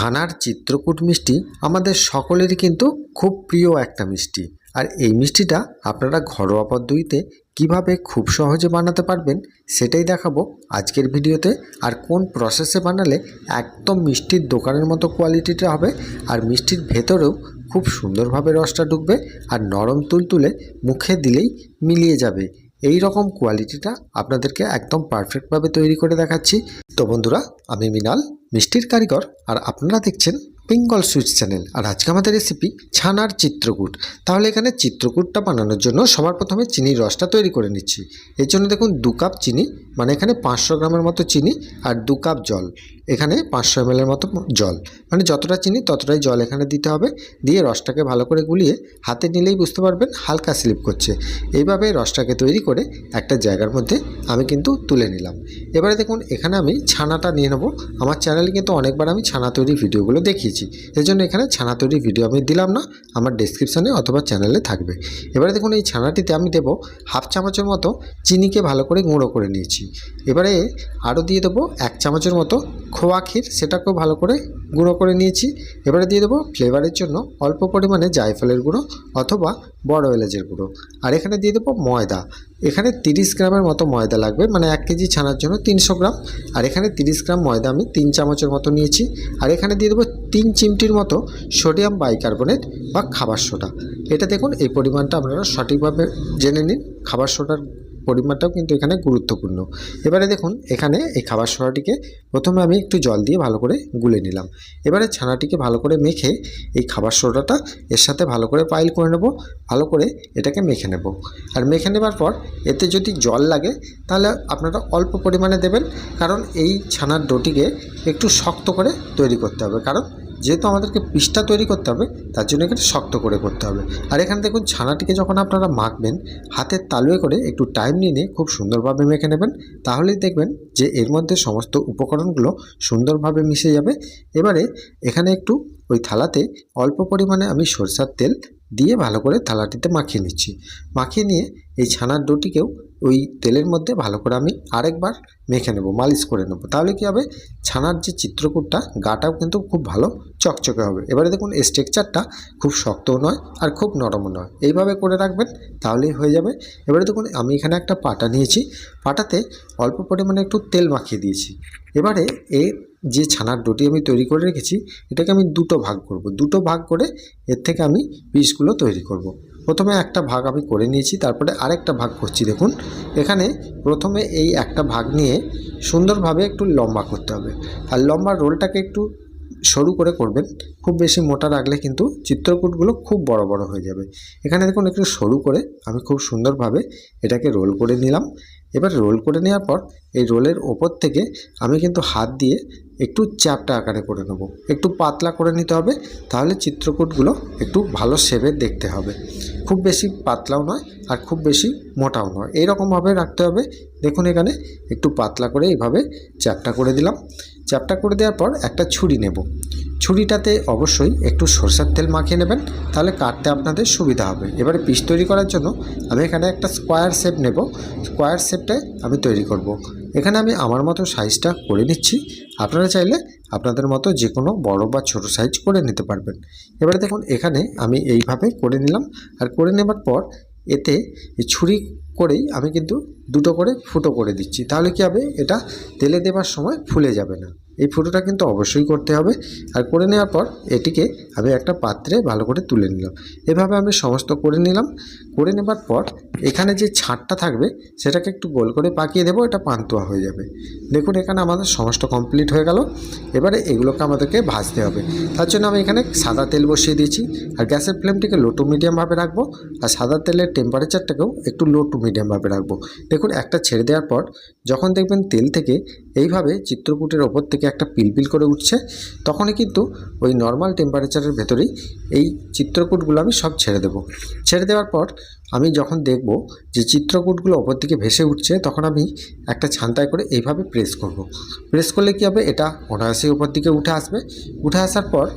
ছানার চিত্রকূট মিষ্টি আমাদের সকলেরই কিন্তু খুব প্রিয় একটা মিষ্টি। আর এই মিষ্টিটা আপনারা ঘরোয়া পদ্ধতিতে কীভাবে খুব সহজে বানাতে পারবেন সেটাই দেখাবো আজকের ভিডিওতে। আর কোন প্রসেসে বানালে একদম মিষ্টির দোকানের মতো কোয়ালিটিটা হবে আর মিষ্টির ভেতরেও খুব সুন্দরভাবে রসটা ঢুকবে আর নরম তুলতুলে মুখে দিলেই মিলিয়ে যাবে। এই রকম কোয়ালিটিটা আপনাদেরকে একদম পারফেক্টভাবে তৈরি করে দেখাচ্ছি। তো বন্ধুরা, আমি মিনাল। মিষ্টির কারিগর আর আপনারা দেখছেন বেঙ্গল সুইটস চ্যানেল। আর আজকে আমাদের রেসিপি ছানার চিত্রকূট। তাহলে এখানে চিত্রকূটটা বানানোর জন্য সবার প্রথমে চিনির রসটা তৈরি করে নিচ্ছি। এর জন্য দেখুন দু কাপ চিনি মানে এখানে পাঁচশো গ্রামের মতো চিনি আর দু কাপ জল। এখানে পাঁচশো এমএলের মতো জল। মানে যতটা চিনি ততটাই জল এখানে দিতে হবে। দিয়ে রসটাকে ভালো করে গুলিয়ে হাতে নিলেই বুঝতে পারবেন হালকা স্লিপ করছে। এইভাবে রসটাকে তৈরি করে একটা জায়গার মধ্যে আমি কিন্তু তুলে নিলাম। এবারে দেখুন, এখানে আমি ছানাটা নিয়ে নেব। আমার চ্যানেলে কিন্তু অনেকবার আমি ছানা তৈরির ভিডিওগুলো দেখিয়েছি। এই জন্য এখানে ছানা তৈরির ভিডিও আমি দিলাম না, আমার ডেসক্রিপশানে অথবা চ্যানেলে থাকবে। এবারে দেখুন, এই ছানাটিতে আমি দেবো হাফ চামচের মতো চিনিকে ভালো করে গুঁড়ো করে নিয়েছি। এবারে আরও দিয়ে দেবো এক চামচের মতো খোয়া ক্ষীর, সেটাকেও ভালো করে গুঁড়ো করে নিয়েছি। এবারে দিয়ে দেবো ফ্লেভারের জন্য অল্প পরিমাণে জায়ফলের গুঁড়ো অথবা বড় এলাচের গুঁড়ো। আর এখানে দিয়ে দেবো ময়দা। এখানে তিরিশ গ্রামের মতো ময়দা লাগবে মানে এক কেজি ছানার জন্য তিনশো গ্রাম। আর এখানে তিরিশ গ্রাম ময়দা আমি তিন চামচের মতো নিয়েছি। আর এখানে দিয়ে দেবো তিন চিমটির মতো সোডিয়াম বাইকার্বনেট বা খাবার সোডা। এটা দেখুন, এই পরিমাণটা আপনারা সঠিকভাবে জেনে নিন, খাবার সোডার পরিমাণটাও কিন্তু এখানে গুরুত্বপূর্ণ। এবারে দেখুন, এখানে এই খাবার সোডাটিকে প্রথমে আমি একটু জল দিয়ে ভালো করে গুলে নিলাম। এবারে ছানাটিকে ভালো করে মেখে এই খাবার সোডাটা এর সাথে ভালো করে পাইল করে নেব, ভালো করে এটাকে মেখে নেব। আর মেখে নেবার পর এতে যদি জল লাগে, তাহলে আপনারা অল্প পরিমাণে দেবেন, কারণ এই ছানার ডোটিকে একটু শক্ত করে তৈরি করতে হবে। কারণ যেহেতু আমাদেরকে পিসটা তৈরি করতে হবে, তার জন্য এখানে শক্ত করে করতে হবে। আর এখানে দেখুন, ছানাটিকে যখন আপনারা মাখবেন হাতের তালুয়ে করে একটু টাইম নিয়ে খুব সুন্দরভাবে মেখে নেবেন। তাহলেই দেখবেন যে এর মধ্যে সমস্ত উপকরণগুলো সুন্দরভাবে মিশে যাবে। এবারে এখানে একটু ওই থালাতে অল্প পরিমাণে আমি সরষার তেল দিয়ে ভালো করে থালাটিতে মাখিয়ে নিচ্ছি। মাখিয়ে নিয়ে এই ছানার ডোটিকেও ওই তেলের মধ্যে ভালো করে আমি আরেকবার মেখে নেব, মালিশ করে নেব। তাহলে কী হবে? ছানার যে চিত্রকূটটা, গাটাও কিন্তু খুব ভালো চকচকে হবে। এবারে দেখুন, এই স্ট্রাকচারটা খুব শক্তও নয় আর খুব নরমও নয়। এইভাবে করে রাখবেন, তাহলেই হয়ে যাবে। এবারে দেখুন, আমি এখানে একটা পাটা নিয়েছি। পাটাতে অল্প পরিমাণে একটু তেল মাখিয়ে দিয়েছি। এবারে এ যে ছানার ডোটি আমি তৈরি করে রেখেছি, এটাকে আমি দুটো ভাগ করব। দুটো ভাগ করে এর থেকে আমি পিসগুলো তৈরি করব। প্রথমে একটা ভাগ আমি করে নিয়েছি, তারপরে আরেকটা ভাগ করছি। দেখুন, এখানে প্রথমে এই একটা ভাগ নিয়ে সুন্দরভাবে একটু লম্বা করতে হবে। আর লম্বা রোলটাকে একটু সরু করে করবেন, খুব বেশি মোটা রাখলে কিন্তু চিত্রকূটগুলো খুব বড় বড় হয়ে যাবে। এখানে দেখুন, একটু সরু করে আমি খুব সুন্দরভাবে এটাকে রোল করে নিলাম। এবার রোল করে নেওয়ার পর এই রোলের ওপর থেকে আমি কিন্তু হাত দিয়ে একটু চ্যাপটা আকারে করে নেব। একটু পাতলা করে নিতে হবে, তাহলে চিত্রকূটগুলো একটু ভালো শেপের দেখতে হবে। খুব বেশি পাতলাও নয় আর খুব বেশি মোটাও নয়। এইরকমভাবে রাখতে হবে। দেখুন এখানে একটু পাতলা করে এইভাবে চ্যাপটা করে দিলাম। চ্যাপটা করে দেওয়ার পর একটা ছুরি নেব। ছুরিটাতে অবশ্যই একটু সরষের তেল মাখিয়ে নেবেন, তাহলে কাটতে আপনাদের সুবিধা হবে। এবারে পিস তৈরি করার জন্য আমি এখানে একটা স্কোয়ার শেপ নেব। স্কোয়ার শেপটাই আমি তৈরি করব। এখানে আমি আমার মতো সাইজটা করে নিচ্ছি। আপনারা চাইলে আপনাদের মতো যে কোনো বড় বা ছোট সাইজ করে নিতে পারবেন। এবারে দেখুন, এখানে আমি এইভাবে করে নিলাম। আর করে নেবার পর এতে ছুরি করেই আমি কিন্তু দুটো করে ফুটো করে দিচ্ছি। তাহলে কী হবে? এটা তেলে দেবার সময় ফুলে যাবে না। এই ফুটোটা কিন্তু অবশ্যই করতে হবে। আর করে নেওয়ার পর এটিকে আমি একটা পাত্রে ভালো করে তুলে নিলাম। এভাবে আমি সমস্ত করে নিলাম। করে নেবার পর এখানে যে ছাঁটটা থাকবে, সেটাকে একটু গোল করে পাকিয়ে দেবো, এটা পান্তুয়া হয়ে যাবে। দেখুন, এখানে আমাদের সমস্ত কমপ্লিট হয়ে গেল। এবারে এগুলোকে আমাদেরকে ভাজতে হবে। তার জন্য আমি এখানে সাদা তেল বসিয়ে দিয়েছি। আর গ্যাসের ফ্লেমটিকে লো টু মিডিয়ামভাবে রাখব। আর সাদা তেলের টেম্পারেচারটাকেও একটু লো টু মিডিয়ামভাবে রাখব। দেখুন, একটা ছেড়ে দেওয়ার পর যখন দেখবেন তেল থেকে এইভাবে চিত্রকূটের ওপর থেকে একটা পিলপিল করে উঠছে। তখনই কিন্তু ওই নর্মাল টেম্পারেচারের ভেতরেই এই চিত্রকূটগুলো আমি সব ছেড়ে দেব। ছেড়ে দেওয়ার পর আমি যখন দেখব যে চিত্রকূটগুলো ওপর থেকে ভেসে উঠছে, তখন আমি একটা ছান্তায় করে এইভাবে প্রেস করব। প্রেস করলে কী হবে? এটা অনায়াসেই ওপর দিকে উঠে আসবে। উঠে আসার পর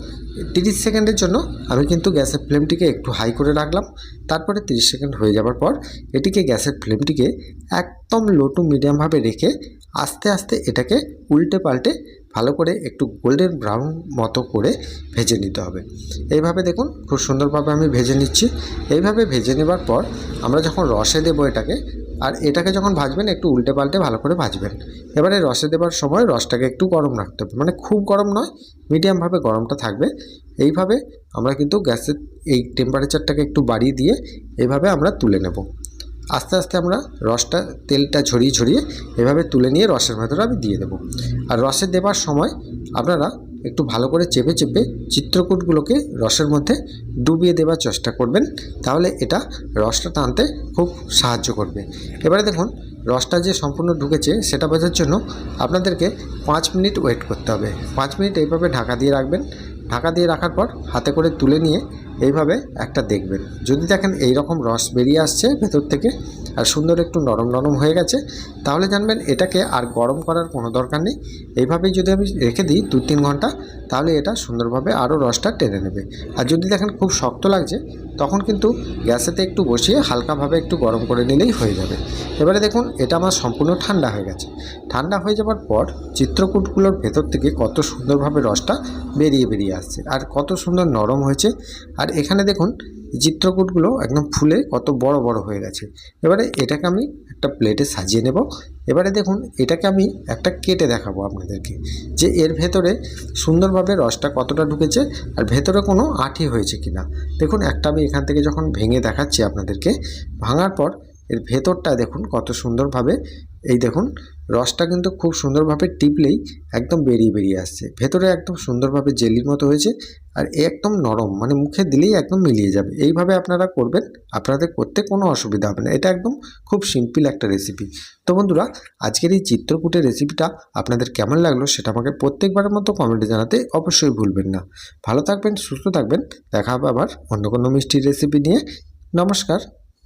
তিরিশ সেকেন্ডের জন্য আমি কিন্তু গ্যাসের ফ্লেমটিকে একটু হাই করে রাখলাম। তারপরে তিরিশ সেকেন্ড হয়ে যাওয়ার পর এটিকে গ্যাসের ফ্লেমটিকে একদম লো টু মিডিয়ামভাবে রেখে আস্তে আস্তে এটাকে উল্টে পাল্টে ভালো করে একটু গোল্ডেন ব্রাউন মতো করে ভেজে নিতে হবে। এইভাবে দেখুন খুব সুন্দরভাবে আমি ভেজে নিচ্ছি। এইভাবে ভেজে নেবার পর আমরা যখন রসে দেবো এটাকে আর এটাকে যখন ভাজবেন, একটু উল্টে পাল্টে ভালো করে ভাজবেন। এবারে রসে দেবার সময় রসটাকে একটু গরম রাখতে হবে। মানে খুব গরম নয় মিডিয়ামভাবে গরমটা থাকবে। এইভাবে আমরা কিন্তু গ্যাসের এই টেম্পারেচারটাকে একটু বাড়িয়ে দিয়ে এইভাবে আমরা তুলে নেব। আস্তে আস্তে আমরা রসটা, তেলটা ঝরিয়ে ঝরিয়ে এভাবে তুলে নিয়ে রসের ভেতরে আমি দিয়ে দেবো। আর রসে দেবার সময় আপনারা একটু ভালো করে চেপে চেপে চিত্রকূটগুলোকে রসের মধ্যে ডুবিয়ে দেওয়ার চেষ্টা করবেন। তাহলে এটা রসটা টানতে খুব সাহায্য করবে। এবারে দেখুন, রসটা যে সম্পূর্ণ ঢুকেছে সেটা বোঝার জন্য আপনাদেরকে পাঁচ মিনিট ওয়েট করতে হবে। পাঁচ মিনিট এইভাবে ঢাকা দিয়ে রাখবেন। ঢাকা দিয়ে রাখার পর হাতে করে তুলে নিয়ে এইভাবে একটা দেখবেন। যদি দেখেন এই রকম রস বেরিয়ে আসছে ভেতর থেকে আর সুন্দর একটু নরম নরম হয়ে গেছে, তাহলে জানবেন এটাকে আর গরম করার কোনো দরকার নেই। এইভাবেই যদি আমি রেখে দিই দু তিন ঘণ্টা, তাহলে এটা সুন্দরভাবে আরও রসটা টেনে নেবে। আর যদি দেখেন খুব শক্ত লাগছে, তখন কিন্তু গ্যাসেতে একটু বসিয়ে হালকাভাবে একটু গরম করে নিলেই হয়ে যাবে। এবারে দেখুন, এটা আমার সম্পূর্ণ ঠান্ডা হয়ে গেছে। ঠান্ডা হয়ে যাওয়ার পর চিত্রকূটগুলোর ভেতর থেকে কত সুন্দরভাবে রসটা বেরিয়ে বেরিয়ে আসছে। আর কত সুন্দর নরম হয়েছে। আর এখানে দেখুন, চিত্রকূটগুলো একদম ফুলে কত বড় বড় হয়ে গেছে। এবারে এটাকে আমি একটা প্লেটে সাজিয়ে নেব। এবারে দেখুন, এটাকে আমি একটা কেটে দেখাবো আপনাদেরকে যে এর ভেতরে সুন্দরভাবে রসটা কতটা ঢুকেছে আর ভেতরে কোনো আঠি হয়েছে কিনা। দেখুন, একটা আমি এখান থেকে যখন ভেঙে দেখাচ্ছি আপনাদেরকে, ভাঙার পর এর ভেতরটা দেখুন কত সুন্দরভাবে এই দেখুন, রসটা কিন্তু খুব সুন্দরভাবে টিপলেই একদম বেরিয়ে বেরিয়ে আসছে। ভেতরে একদম সুন্দরভাবে জেলির মতো হয়েছে আর একদম নরম মানে মুখে দিলেই একদম মিলিয়ে যাবে। এইভাবে আপনারা করবেন, আপনাদের করতে কোনো অসুবিধা হবে না। এটা একদম খুব সিম্পল একটা রেসিপি। তো বন্ধুরা, আজকের এই চিত্রকূটের রেসিপিটা আপনাদের কেমন লাগল সেটা আমাকে প্রত্যেকবারের মতো কমেন্টে জানাতে অবশ্যই ভুলবেন না। ভালো থাকবেন, সুস্থ থাকবেন, দেখা হবে আবার অন্য কোনো মিষ্টির রেসিপি নিয়ে। নমস্কার।